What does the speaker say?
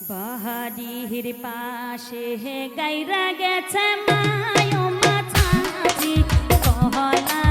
বাহারির পাশে গাইরা গেছে মায়ো মাছাজি কহলা